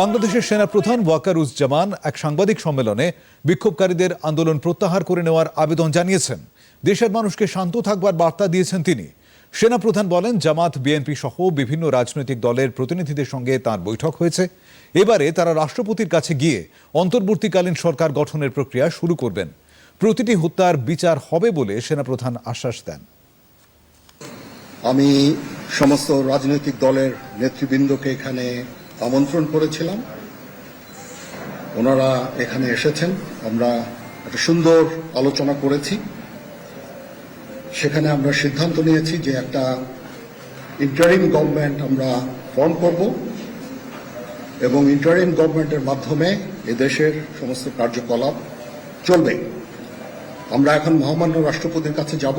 বাংলাদেশের সেনাপ্রধান ওয়াকারুজ্জামান এক সাংবাদিক সম্মেলনে বিক্ষোভকারীদের আন্দোলন প্রত্যাহার করে নেওয়ার আবেদন জানিয়েছেন। দেশের মানুষকে শান্ত থাকবার বার্তা দিয়েছেন তিনি। সেনাপ্রধান বলেন, জামাত, বিএনপি সহ বিভিন্ন রাজনৈতিক দলের প্রতিনিধিদের সঙ্গে তার বৈঠক হয়েছে। এবারে তারা রাষ্ট্রপতির কাছে গিয়ে অন্তর্বর্তীকালীন সরকার গঠনের প্রক্রিয়া শুরু করবেন। প্রতিটি হত্যার বিচার হবে বলে সেনাপ্রধান আশ্বাস দেন। আমি সমস্ত রাজনৈতিক দলের নেতৃবৃন্দকে এখানে আমন্ত্রণ করেছিলাম। ওনারা এখানে এসেছেন। আমরা একটা সুন্দর আলোচনা করেছি। সেখানে আমরা সিদ্ধান্ত নিয়েছি যে একটা ইন্টারিম গভর্নমেন্ট আমরা ফর্ম করব এবং ইন্টারিম গভর্নমেন্টের মাধ্যমে এদেশের সমস্ত কার্যকলাপ চলবে। আমরা এখন মহামান্য রাষ্ট্রপতির কাছে যাব।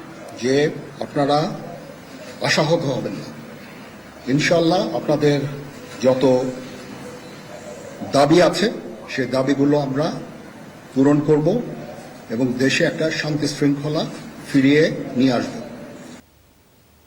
যে আপনারা আশাহত হবেন না। ইনশাল্লাহ আপনাদের যত দাবি আছে সে দাবিগুলো আমরা পূরণ করব এবং দেশে একটা শান্তি শৃঙ্খলা ফিরিয়ে নিয়ে আসব।